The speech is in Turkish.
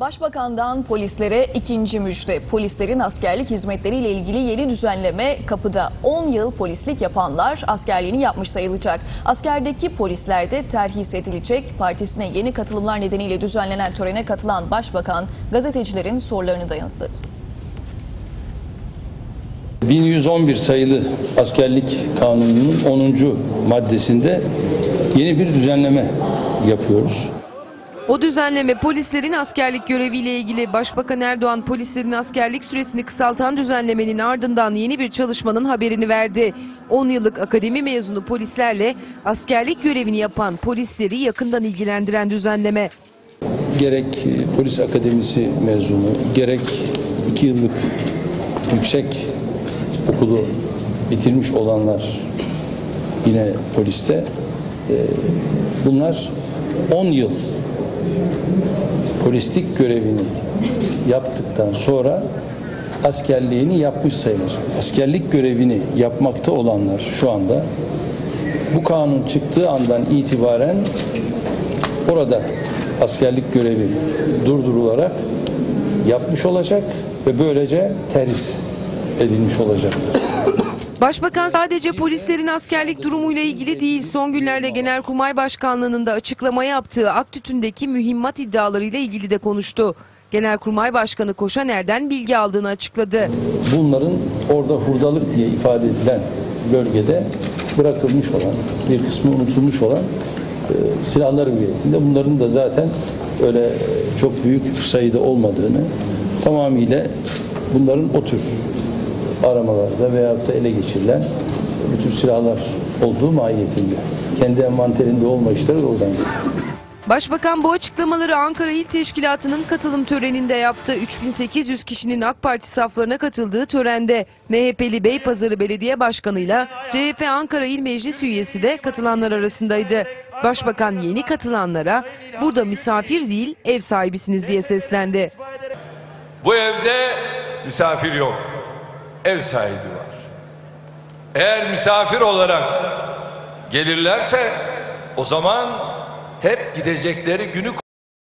Başbakandan polislere ikinci müjde. Polislerin askerlik hizmetleriyle ilgili yeni düzenleme kapıda 10 yıl polislik yapanlar askerliğini yapmış sayılacak. Askerdeki polisler de terhis edilecek. Partisine yeni katılımlar nedeniyle düzenlenen törene katılan Başbakan gazetecilerin sorularını da yanıtladı. 1111 sayılı askerlik kanununun 10. maddesinde yeni bir düzenleme yapıyoruz. O düzenleme polislerin askerlik göreviyle ilgili Başbakan Erdoğan polislerin askerlik süresini kısaltan düzenlemenin ardından yeni bir çalışmanın haberini verdi. 10 yıllık akademi mezunu polislerle askerlik görevini yapan polisleri yakından ilgilendiren düzenleme. Gerek e, polis akademisi mezunu, gerek 2 yıllık yüksek okulu bitirmiş olanlar yine poliste e, bunlar 10 yıl polislik görevini yaptıktan sonra askerliğini yapmış sayılacak. Askerlik görevini yapmakta olanlar şu anda bu kanun çıktığı andan itibaren orada askerlik görevi durdurularak yapmış olacak ve böylece terhis edilmiş olacaklar. Başbakan sadece polislerin askerlik durumuyla ilgili değil son günlerde Genelkurmay Başkanlığı'nın da açıklama yaptığı Aktütün'deki mühimmat iddialarıyla ilgili de konuştu. Genelkurmay Başkanı Koşaner'den bilgi aldığını açıkladı. Bunların orada hurdalık diye ifade edilen bölgede bırakılmış olan, bir kısmı unutulmuş olan e, silahlar hüviyetinde bunların da zaten öyle e, çok büyük sayıda olmadığını tamamıyla bunların o tür aramalarda veyahut da ele geçirilen bu tür silahlar olduğu mahiyetinde. Kendi envanterinde olmayışları da oradan geliyor. Başbakan bu açıklamaları Ankara İl Teşkilatı'nın katılım töreninde yaptı. 3800 kişinin AK Parti saflarına katıldığı törende MHP'li Beypazarı Belediye Başkanı'yla CHP Ankara İl Meclis üyesi de katılanlar arasındaydı. Başbakan yeni katılanlara burada misafir değil ev sahibisiniz diye seslendi. Bu evde misafir yok. Ev sahibi var. Eğer misafir olarak gelirlerse o zaman hep gidecekleri günü